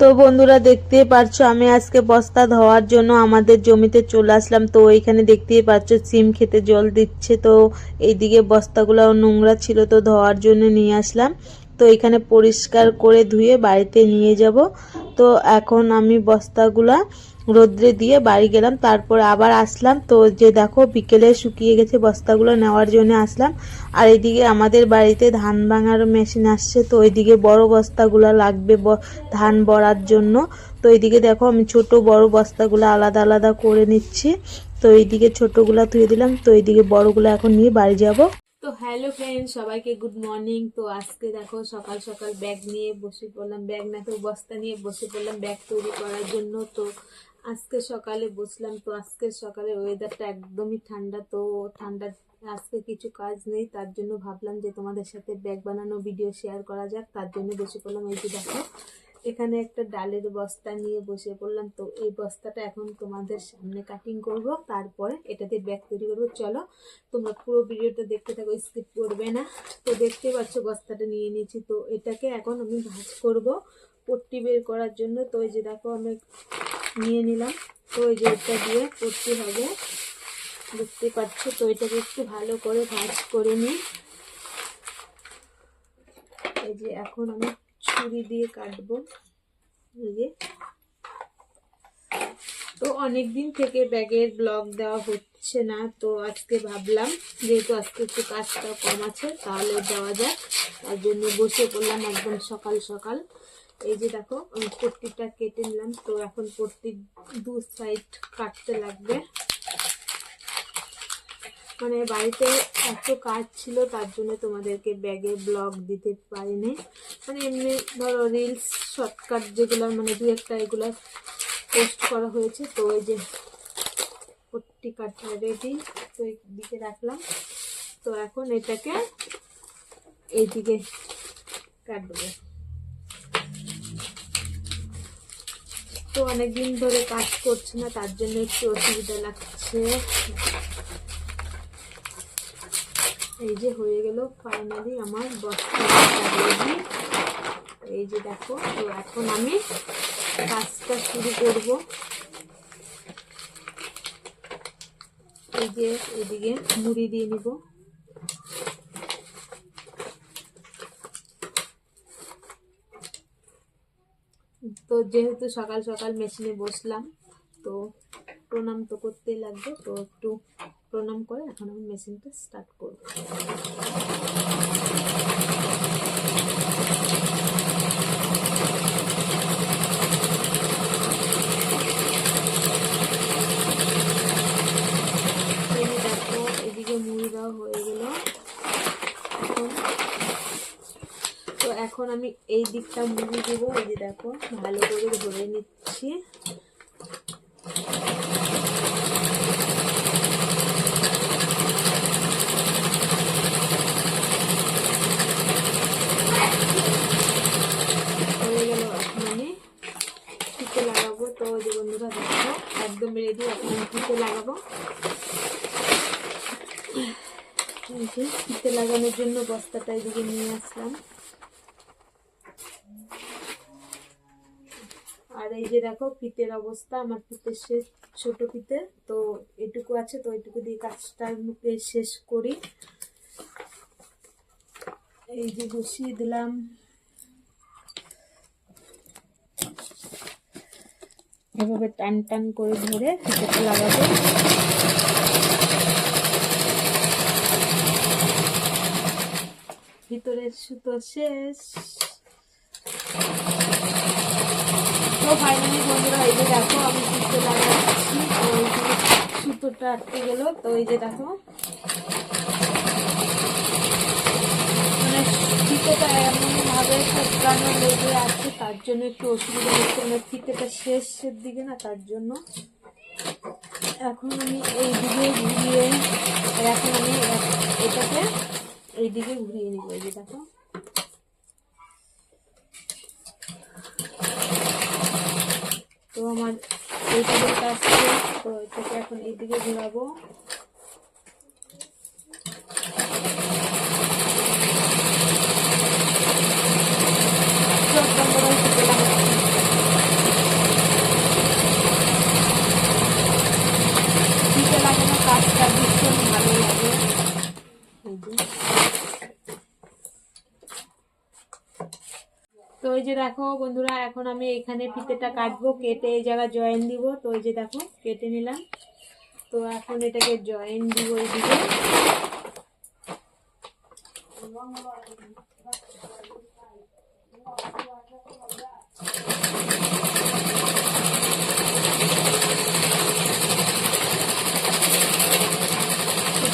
তো বন্ধুরা দেখতে পাচ্ছ আমি আজকে বস্তা ধোয়ার জন্য আমাদের জমিতে চলে আসলাম। তো এখানে দেখতেই পাচ্ছ সিম খেতে জল দিচ্ছে। তো এইদিকে বস্তাগুলো নোংরা ছিল, তো ধোয়ার জন্য নিয়ে আসলাম। তো এখানে পরিষ্কার করে ধুয়ে বাড়িতে নিয়ে যাব। তো এখন আমি বস্তাগুলা রোদ্রে দিয়ে বাড়ি গেলাম, তারপর আবার আসলাম। তো যে দেখো, বিকেলে শুকিয়ে গেছে বস্তাগুলো, নেওয়ার জন্য আসলাম। আর এদিকে আমাদের বাড়িতে ধান ভাঙার মেশিন আসছে, তো ওইদিকে বড় বস্তাগুলো লাগবে ধান বড়ার জন্য। তো এইদিকে দেখো, আমি ছোট বড় বস্তাগুলো আলাদা আলাদা করে নিচ্ছি। তো এইদিকে ছোটগুলা ধুয়ে দিলাম, তো এইদিকে বড়গুলো এখন নিয়ে বাড়ি যাব। তো হ্যালো ফ্রেন্ড সবাইকে গুড মর্নিং তো আজকে দেখো, সকাল সকাল ব্যাগ নিয়ে বসে পড়লাম। ব্যাগ না তো বস্তা নিয়ে বসে পড়লাম ব্যাগ তৈরি করার জন্য। তো আজকে সকালে বসলাম তো আজকে সকালে ওয়েদারটা একদমই ঠান্ডা তো ঠান্ডা আজকে কিছু কাজ নেই, তার জন্য ভাবলাম যে তোমাদের সাথে ব্যাগ বানানো ভিডিও শেয়ার করা যাক, তার জন্য বসে পড়লাম। এই যে দেখো, এখানে একটা ডালের বস্তা নিয়ে বসে পড়লাম। তো এই বস্তাটা এখন তোমাদের সামনে কাটিং করব, তারপরে এটাতে ব্যাগ তৈরি করব। চলো, তোমরা পুরো ভিডিওটা দেখতে থাকো স্কিপ করবে না। তো দেখতে পাচ্ছ, বস্তাটা নিয়ে নিয়েছি। তো এটাকে এখন আমি ভাজ করব, পট্টি বের করার জন্য। তো এই যে দেখো, আমি নিয়ে নিলাম। তো এই যে এটা দিয়ে করতে হবে। বুঝতে পাচ্ছ, তো এটাকে একটু ভালো করে ভাজ করে নিই। এই যে এখন আমি ছুরি দিয়ে কাটবো। এই যে। তো অনেক দিন থেকে ব্যাগের ব্লগ দেওয়া হচ্ছে না, তো আজকে ভাবলাম, যেহেতু আজকে একটু কাজটা কম আছে, তাহলে দেওয়া যাক। তার জন্য বসে পড়লাম একদম সকাল সকাল। এই যে দেখো, আমি পট্টিটা কেটে নিলাম। তো এখন পট্টির দু সাইড কাটতে লাগবে। মানে বাড়িতে এত কাজ ছিল, তার জন্য তোমাদেরকে ব্যাগে ব্লগ দিতে পারিনি। মানে এমনি ধরো রিলস শর্টকাট যেগুলো মানে দু একটা এগুলো পোস্ট করা হয়েছে। তো ওই যে পট্টি কাটা রেডি তো দিকে রাখলাম। তো এখন এটাকে এইদিকে কাটবো। তো অনেকদিন ধরে কাজ করছে না, তার জন্য একটু অসুবিধা লাগছে। এই যে হয়ে গেল ফাইনালি আমার বস্তা এই যে দেখো, তো এখন আমি কাজটা শুরু করব। এই যে এদিকে মুড়ি দিয়ে নিব। তো যেহেতু সকাল সকাল মেশিনে বসলাম, তো প্রণাম তো করতেই লাগবে। তো একটু প্রণাম করে এখন আমি মেশিনটা স্টার্ট করব এই যে দেখো এদিকে মুড়ি দেওয়া হয়ে গেল এখন তো এখন আমি এই দিকটা মুড়ি দেবো, এই যে দেখো, ভালো করে ধরে নিচ্ছি। লাগাবো তো একদম লাগাবো। লাগানোর জন্য বস্তাটা এদিকে নিয়ে আসলাম। আর এই যে দেখো ফিতের অবস্থা, আমার ফিতের শেষ ছোট ফিতে তো এটুকু আছে, তো এটুকু দিয়ে কাজটা মুখে শেষ করি। এই যে বসিয়ে দিলাম। এভাবে টান টান করে ধরে লাগাবো। ভিতরের সুতো শেষ তো ফাইনালি বন্ধুরা, এই যে দেখো, আমি সুতো লাগাচ্ছি সুতোটা আটকে গেল, তো এই যে দেখো। মানে ফিতেটা এমন ভাবে কোপড়ানো লেগে আছে, তার জন্য একটু অসুবিধা হচ্ছে। মানে ফিতেটা শেষের দিকে না, তার জন্য। এখন আমি এই দিকে ঘুরিয়ে এখন আমি এটাকে এই দিকে ঘুরিয়ে নিব, এই যে দেখো। তো আমার এইটা শেষ তো এটাকে এখন এইদিকে ঘোরাবো তো একদম বড় হয়ে চলে গেল। যে দেখো বন্ধুরা, এখন আমি এখানে ফিতেটা কাটবো, কেটে এই জায়গায় জয়েন দিব। তো এই যে দেখো, কেটে নিলাম। তো এখন এটাকে জয়েন দিব এইদিকে।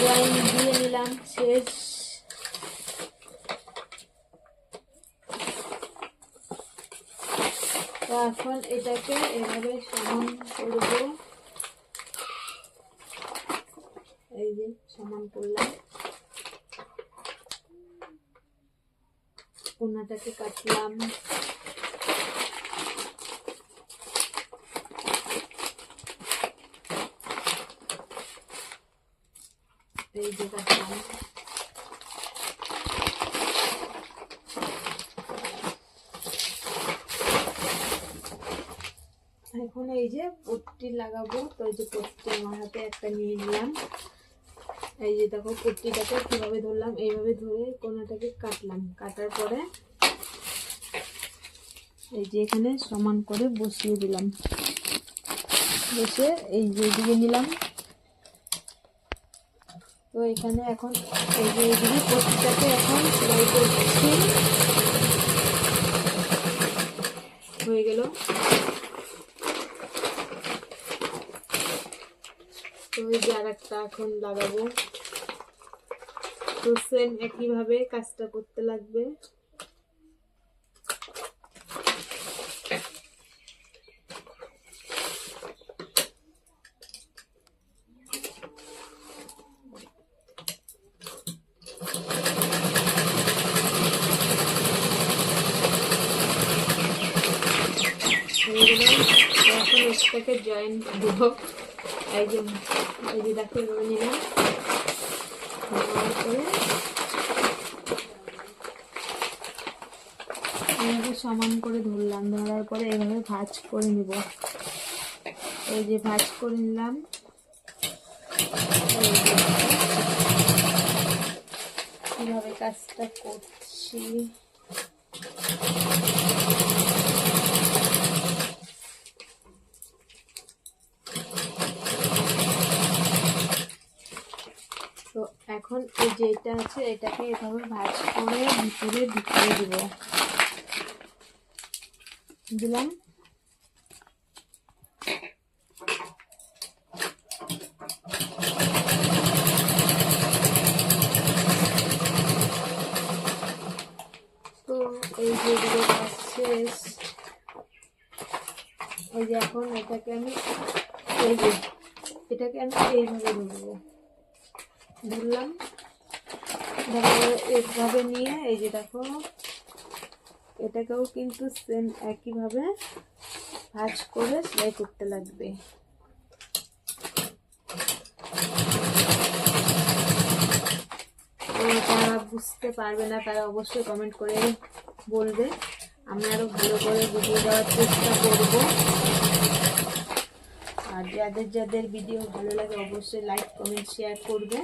জয়েন দিয়ে নিলাম, শেষ। তো এখন এটাকে এভাবে সমান করব। এই যে সমান করলাম। কোনাটাকে কাটলাম। এই যে কাটলাম। এখন এই যে পট্টি লাগাবো। তো এই যে পট্টি আমার হাতে একটা নিয়ে নিলাম। এই যে দেখো পট্টিটাকে কীভাবে ধরলাম, এইভাবে ধরে কোনাটাকে কাটলাম। কাটার পরে এই যে এখানে সমান করে বসিয়ে দিলাম। বসে এই যে এদিকে নিলাম। তো এখানে এখন এই যে এইদিকে পট্টিটাকে এখন সেলাই করছি হয়ে গেল তো এই যে আর একটা এখন লাগাবো। তো সেম একইভাবে কাজটা করতে লাগবে। এখন এটাকে জয়েন দেবো এই যে এই যে দেখো, এভাবে নিলাম। নেওয়ার পরে এইভাবে সমান করে ধরলাম, ধরার পরে এভাবে ভাঁজ করে নিব। এই যে ভাঁজ করে নিলাম। কীভাবে কাজটা করছি তো এখন এই যেটা আছে, এটাকে এভাবে ভাজ করে ভিতরে ঢুকিয়ে দিব। দিলাম। তো এই যে শেষ। যে এখন এটাকে আমি যে, এটাকে আমি এইভাবে ধরবো ধরলাম। ধরে এইভাবে নিয়ে, এই যে দেখো, এটাকেও কিন্তু সেম একইভাবে ভাজ করে সেলাই করতে লাগবে। যারা বুঝতে পারবে না, তারা অবশ্যই কমেন্ট করে বলবে। আমি আরও ভালো করে বুঝিয়ে দেওয়ার চেষ্টা করব। আর যাদের যাদের ভিডিও ভালো লাগে অবশ্যই লাইক কমেন্ট শেয়ার করবে।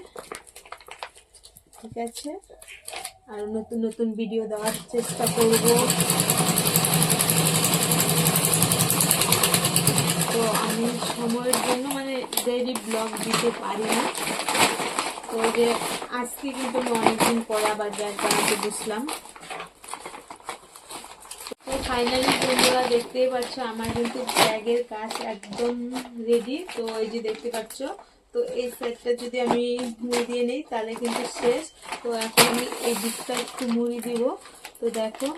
ঠিক আছে? আর নতুন নতুন ভিডিও দেওয়ার চেষ্টা করব। তো আমি সময়ের জন্য মানে ডেইলি ব্লগ দিতে পারি না। তো যে আজকে কিন্তু আমি অনেকদিন পরে আবার বসলাম। তো ফাইনালি বন্ধুরা দেখতেই পাচ্ছ, আমার কিন্তু ব্যাগের কাজ একদম রেডি তো এই যে দেখতে পাচ্ছ, তো এই সেটটা যদি আমি মুড়ি দিয়ে নিই, তাহলে কিন্তু শেষ। তো এখন আমি এই দিকটা একটু মুড়ি দিব। তো দেখো,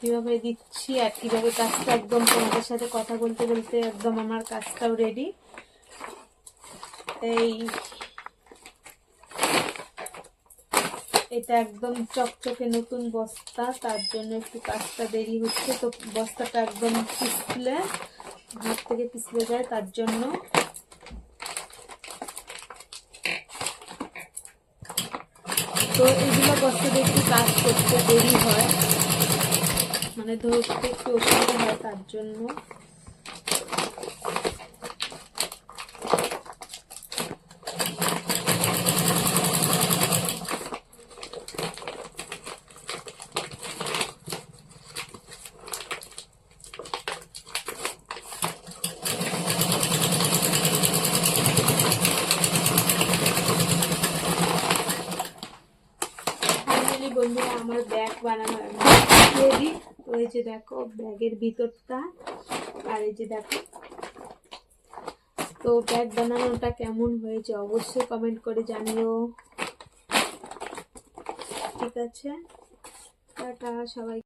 কীভাবে দিচ্ছি আর কীভাবে কাজটা একদম তোমাদের সাথে কথা বলতে বলতে একদম আমার কাজটাও রেডি এই এটা একদম চকচকে নতুন বস্তা, তার জন্য একটু কাজটা দেরি হচ্ছে। তো বস্তাটা একদম পিছলে হাত থেকে পিছলে যায়, তার জন্য তো এগুলো বস্তাতে একটু কাজ করতে দেরি হয়। মানে ধরতে একটু অসুবিধা হয় তার জন্য। বন্ধুরা, আমার ব্যাগ বানানো রেডি ওই যে দেখো, ব্যাগের ভিতরটা। আর এই যে দেখো, তো ব্যাগ বানানোটা কেমন হয়েছে অবশ্যই কমেন্ট করে জানিও। ঠিক আছে? টাটা, সবাই।